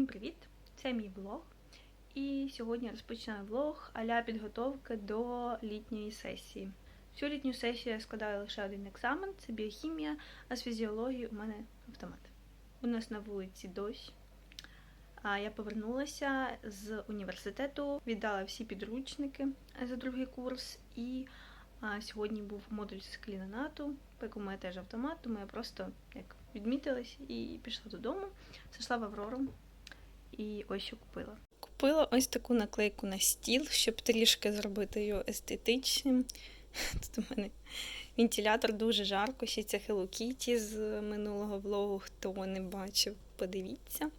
Всім привіт! Це мій влог. І сьогодні я розпочинаю влог а-ля підготовки до літньої сесії. Всю літню сесію я складаю лише один екзамен це біохімія, а з фізіології у мене автомат. У нас на вулиці дощ. Я повернулася з університету, віддала всі підручники за другий курс, і сьогодні був модуль з клінонату, по якому я теж автомат, тому я просто як відмітилась і пішла додому. Зайшла в Аврору і ось що купила. Купила ось таку наклейку на стіл, щоб трішки зробити його естетичним. Тут у мене вентилятор дуже жарко, ще це Hello Kitty з минулого влогу, хто не бачив, подивіться.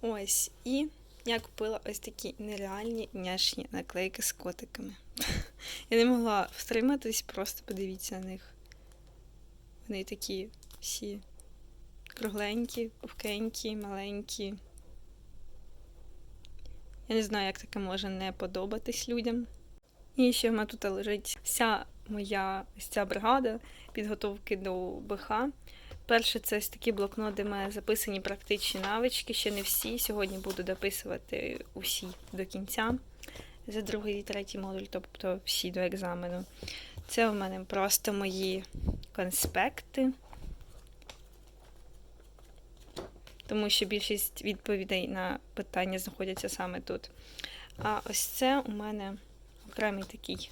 Ось, і я купила ось такі нереальні няшні наклейки з котиками. Я не могла втриматись, просто подивіться на них. Вони такі всі кругленькі, пухкенькі, маленькі. Я не знаю, як таке може не подобатись людям. І ще в мене тут лежить вся моя ось ця бригада підготовки до БХ. Перше, це ось такі блокноти, де в мене записані практичні навички, ще не всі. Сьогодні буду дописувати усі до кінця. За другий і третій модуль, тобто всі до екзамену. Це у мене просто мої конспекти. Тому що більшість відповідей на питання знаходяться саме тут. А ось це у мене окремий такий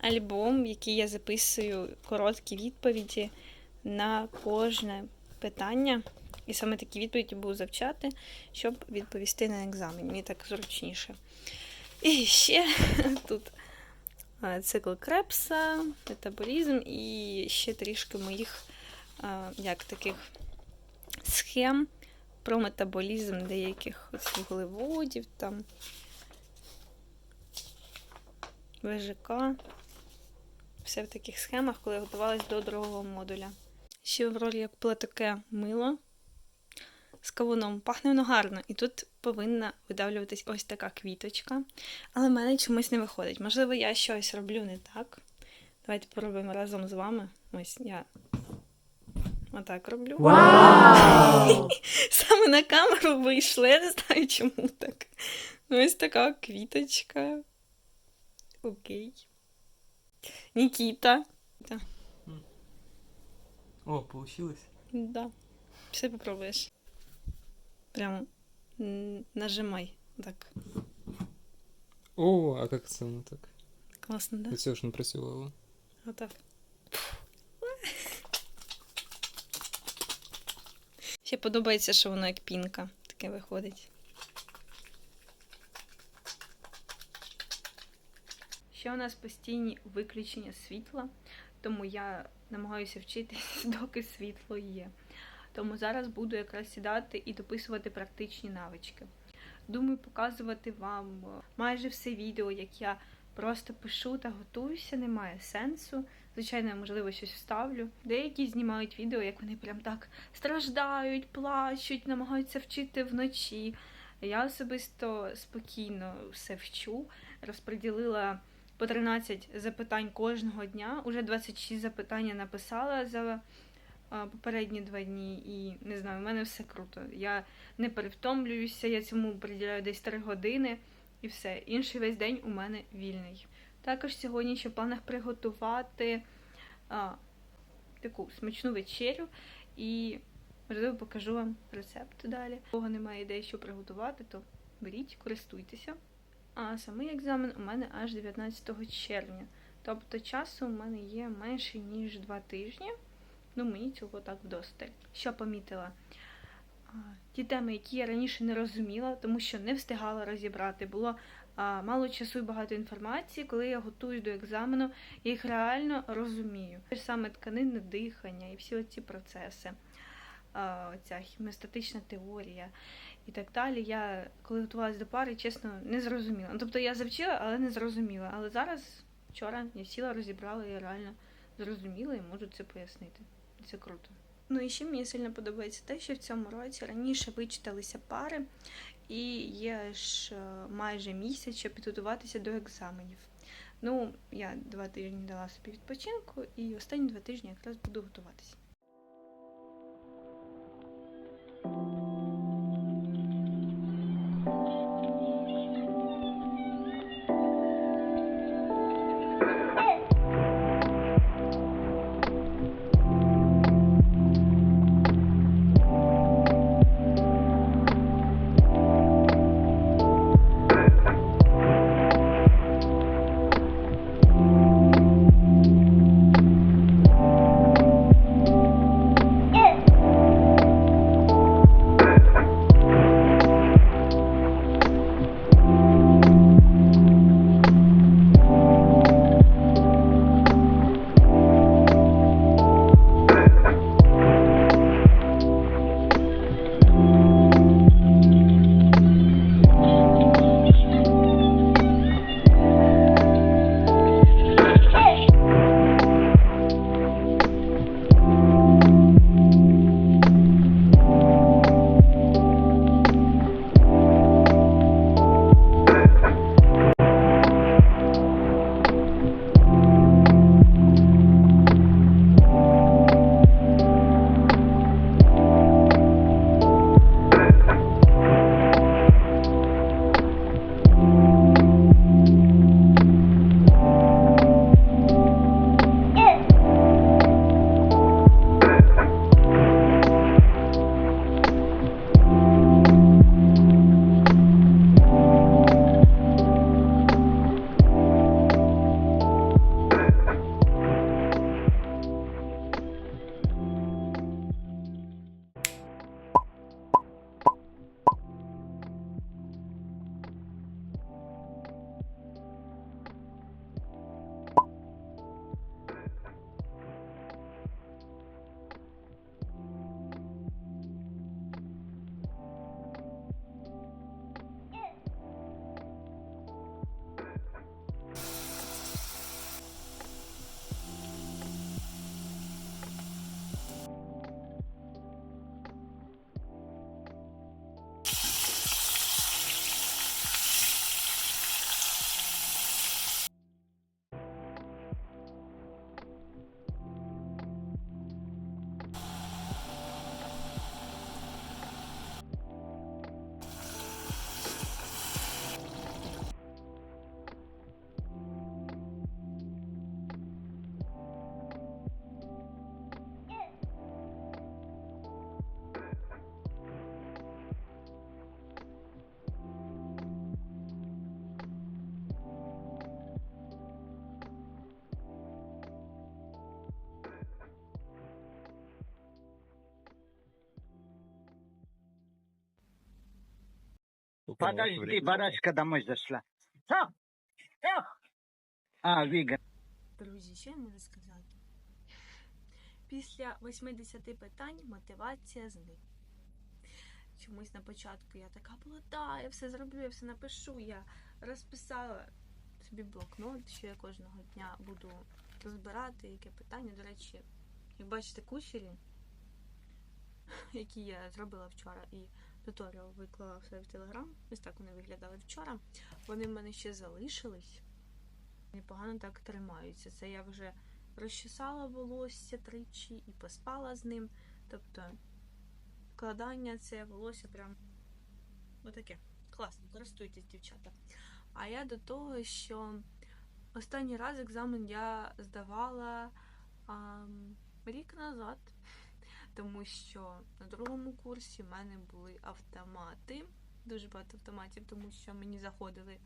альбом, в який я записую короткі відповіді на кожне питання. І саме такі відповіді буду завчати, щоб відповісти на екзамен. Мені так зручніше. І ще тут цикл Крепса, метаболізм і ще трішки моїх як таких схем про метаболізм деяких вуглеводів, там ВЖК. Все в таких схемах, коли готувалась до другого модуля. Ще в ролі я купила таке мило з кавуном. Пахне воно гарно. І тут повинна видавлюватись ось така квіточка. Але в мене чомусь не виходить. Можливо, я щось роблю не так. Давайте поробимо разом з вами. Ось я отак роблю. Вау! Саме на камеру вийшло, я не знаю, чому так. Ну, ось така квіточка. Окей. Нікіта. Да. О, получилось? Да. Все попробуєш. Прям м, нажимай. Так. О, а как це воно так? Класно, да? Це ж не працювало. Отак. Ще подобається, що воно як пінка таке виходить. Ще у нас постійні виключення світла, тому я намагаюся вчитись, доки світло є. Тому зараз буду якраз сідати і дописувати практичні навички. Думаю, показувати вам е, майже все відео, як я просто пишу та готуюся, немає сенсу. Звичайно, можливо, щось вставлю. Деякі знімають відео, як вони прям так страждають, плачуть, намагаються вчити вночі. Я особисто спокійно все вчу, розподілила по 13 запитань кожного дня. Уже 26 запитань написала за попередні два дні, і не знаю, у мене все круто. Я не перевтомлююся, я цьому приділяю десь 3 години і все. Інший весь день у мене вільний. Також сьогодні ще в планах приготувати а, таку смачну вечерю і, можливо, покажу вам рецепт далі. Кого немає ідей, що приготувати, то беріть, користуйтеся. А самий екзамен у мене аж 19 червня. Тобто часу у мене є менше, ніж 2 тижні. Ну, мені цього так вдосталь. Що помітила? Ті теми, які я раніше не розуміла, тому що не встигала розібрати. Було а, мало часу і багато інформації. Коли я готуюсь до екзамену, я їх реально розумію. Те ж саме тканинне дихання і всі ці процеси, а, ця хіміостатична теорія і так далі. Я, коли готувалася до пари, чесно, не зрозуміла. Ну, Тобто я завчила, але не зрозуміла. Але зараз, вчора, я сіла, розібрала і реально зрозуміла і можу це пояснити. Це круто. Ну і ще мені сильно подобається те, що в цьому році раніше вичиталися пари, і є ж е, майже місяць, щоб підготуватися до екзаменів. Ну, я два тижні дала собі відпочинку, і останні два тижні якраз буду готуватися. Подожди, барашка домой зашла. А, эх. а Вига. Друзі, що я можу сказати? Після 80 питань мотивація зник. Чомусь на початку я така була, да, я все зроблю, я все напишу. Я розписала собі блокнот, що я кожного дня буду розбирати, яке питання. До речі, як бачите, кучері, які я зробила вчора, і туторіал виклала все в Телеграм. Ось так вони виглядали вчора. Вони в мене ще залишились непогано так тримаються. Це я вже розчесала волосся тричі і поспала з ним. Тобто вкладання це волосся прям отаке. Класно, користуйтесь, дівчата. А я до того, що останній раз екзамен я здавала а, рік назад, тому що на другому курсі в мене були автомати. Дуже багато автоматів, тому що мені заходили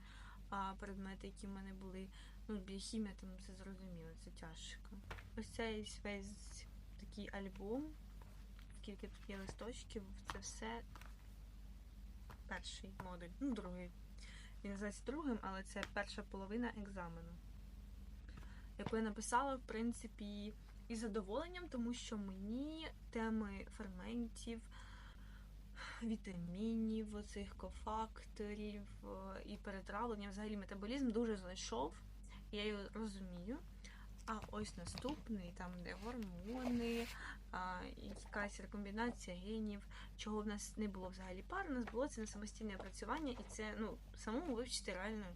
а, предмети, які в мене були. Ну, біохімія, там це зрозуміло, це тяжко. Ось цей весь такий альбом, скільки тут є листочків, це все перший модуль, ну, другий. Він називається другим, але це перша половина екзамену. Яку я написала, в принципі, із задоволенням, тому що мені теми ферментів, вітамінів, оцих кофакторів е, і перетравлення, взагалі метаболізм дуже зайшов я його розумію. А ось наступний, там де гормони, а, якась рекомбінація генів, чого в нас не було взагалі пар, у нас було це на самостійне опрацювання, і це ну, самому вивчити реально.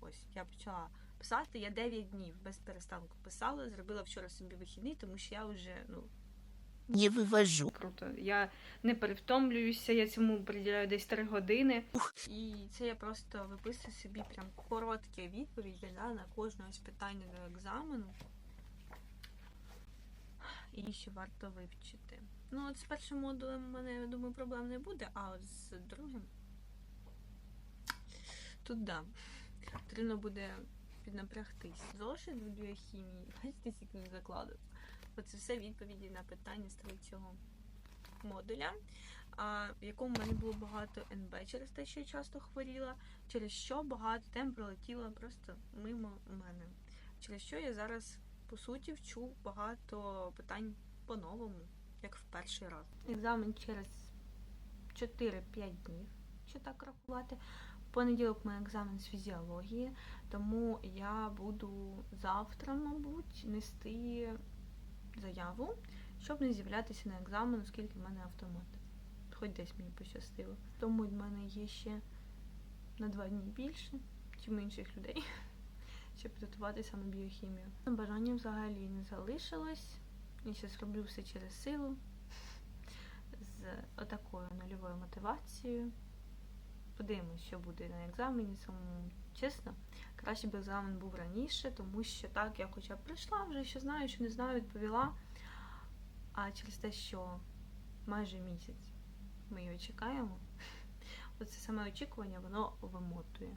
Ось я почала писати. Я 9 днів без перестанку писала, зробила вчора собі вихідний, тому що я вже ну, не вывожу. Круто. Я не перевтомлююся, я цьому приділяю десь 3 години. І це я просто виписую собі прям короткі відповіді да, на кожне ось питання до екзамену. І що варто вивчити. Ну, от з першим модулем у мене, я думаю, проблем не буде, а от з другим. Тут да. Потрібно буде піднапрягтись. Зошит в біохімії. Бачите, скільки не закладу. Оце все відповіді на питання з третього модуля, а, в якому в мене було багато НБ через те, що я часто хворіла, через що багато тем пролетіло просто мимо мене. Через що я зараз, по суті, вчу багато питань по-новому, як в перший раз. Екзамен через 4-5 днів, що так рахувати. Понеділок у екзамен з фізіології, тому я буду завтра, мабуть, нести заяву, щоб не з'являтися на екзамен, оскільки в мене автомат. Хоч десь мені пощастило. Тому в мене є ще на два дні більше, ніж інших людей, щоб підготуватися на біохімію. Бажання взагалі не залишилось. Я ще зроблю все через силу з отакою нульовою мотивацією. Подивимось, що буде на екзамені. Самому чесно, краще б екзамен був раніше, тому що так я хоча б прийшла вже, що знаю, що не знаю, відповіла. А через те, що майже місяць ми його чекаємо, оце саме очікування, воно вимотує.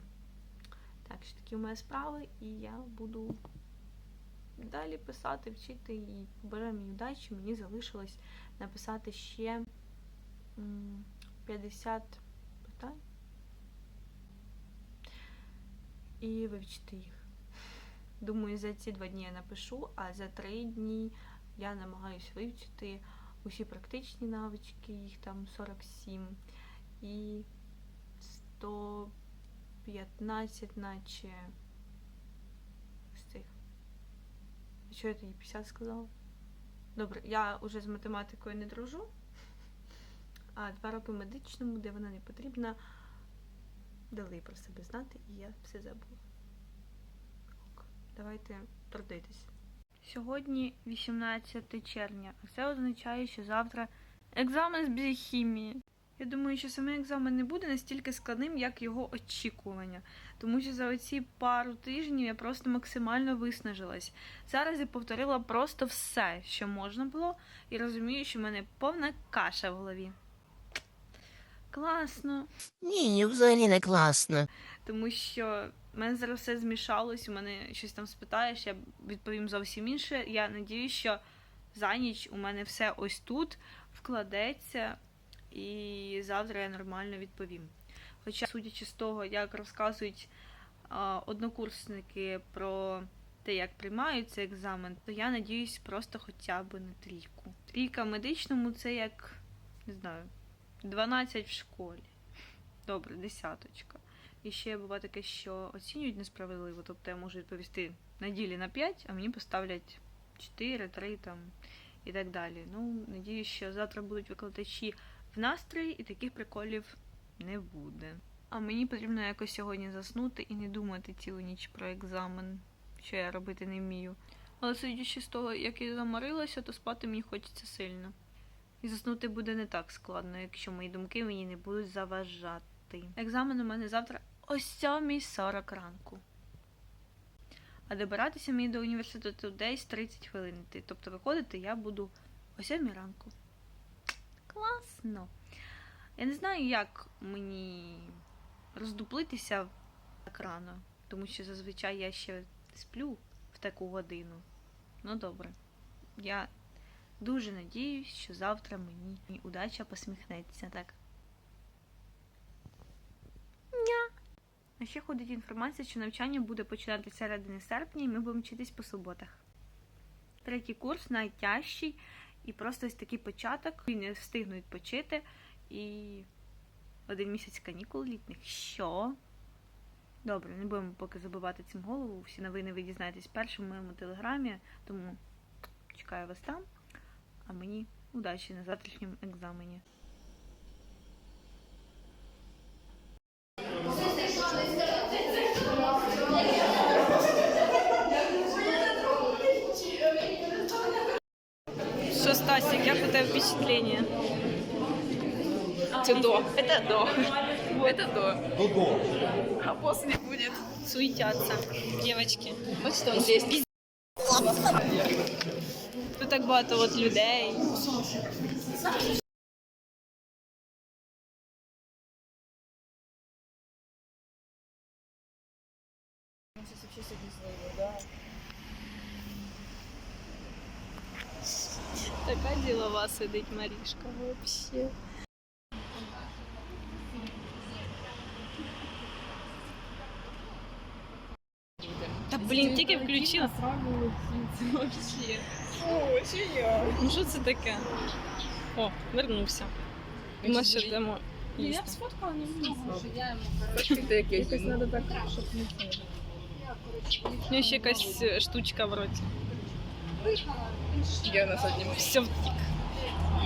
Так що такі у мене справи, і я буду далі писати, вчити і бажаю мені удачі. Мені залишилось написати ще 50 питань і вивчити їх. Думаю, за ці два дні я напишу, а за три дні я намагаюся вивчити усі практичні навички, їх там 47 і 115, наче з цих. Що я тоді 50 сказала? Добре, я вже з математикою не дружу, а два роки медичному, де вона не потрібна, дали про себе знати, і я все забула. Ок, давайте трудитись. Сьогодні 18 червня, а це означає, що завтра екзамен з біохімії. Я думаю, що саме екзамен не буде настільки складним, як його очікування. Тому що за оці пару тижнів я просто максимально виснажилась. Зараз я повторила просто все, що можна було, і розумію, що в мене повна каша в голові. Класно. Ні, ні, взагалі не класно. тому що в мене зараз все змішалось, у мене щось там спитаєш, я відповім зовсім інше. Я надіюсь, що за ніч у мене все ось тут вкладеться, і завтра я нормально відповім. Хоча, судячи з того, як розказують а, однокурсники про те, як приймаються екзамен, то я надіюсь просто хоча б на трійку. Трійка в медичному це як, не знаю, 12 в школі. Добре, десяточка. І ще буває таке, що оцінюють несправедливо. Тобто я можу відповісти на ділі на 5, а мені поставлять 4, 3 там і так далі. Ну, надіюсь, що завтра будуть викладачі в настрої і таких приколів не буде. А мені потрібно якось сьогодні заснути і не думати цілу ніч про екзамен, що я робити не вмію. Але судячи з того, як я заморилася, то спати мені хочеться сильно. І заснути буде не так складно, якщо мої думки мені не будуть заважати. Екзамен у мене завтра о 7.40 ранку. А добиратися мені до університету десь 30 хвилин. Тобто виходити я буду о 7 ранку. Класно. Я не знаю, як мені роздуплитися так рано, тому що зазвичай я ще сплю в таку годину. Ну добре. Я дуже надіюсь, що завтра мені удача посміхнеться, так? Ня. А ще ходить інформація, що навчання буде починатися середини серпня, і ми будемо вчитись по суботах. Третій курс найтяжчий, і просто ось такий початок. І не встигну відпочити. І один місяць канікул літніх. Що? Добре, не будемо поки забивати цим голову. Всі новини ви дізнаєтесь першим в моєму телеграмі, тому чекаю вас там. А мені удачі на завтрашньому екзамені. Що, Стасік, як у тебе впечатление? Это до. Это до. Это до. А после будет. Суетятся девочки. Вот что он здесь. Тут так багато от людей. Така ділова сидить Марішка вообще. Та блін, тільки включила. Ну що це таке? О, вернувся. І ми ще йдемо їсти. Якось надо так, щоб не У нього ще якась е, штучка в роті. Я на задньому. Все втік.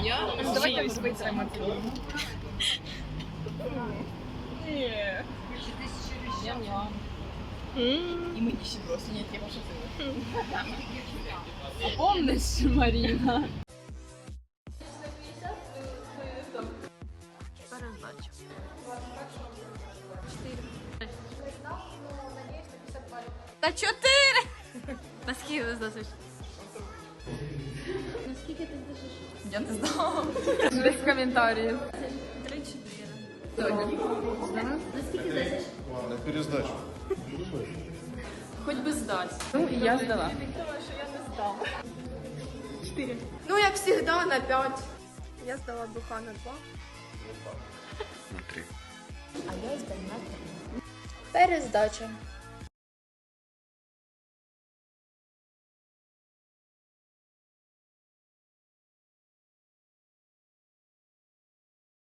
Я? Давайте Давайте витримати. Ні. Ням-ням. М. І мені ще просто ні, я пошутила. А помниш, Маріна? Та чотири! Наскільки ти здасиш? Наскільки ти здасиш? Я не знала. Без коментарів. На пересдачу. Хоч би здасть. Ну, і я здала. Чотири. Ну, як завжди, на п'ять. Я здала духа на два. На три. Перездача.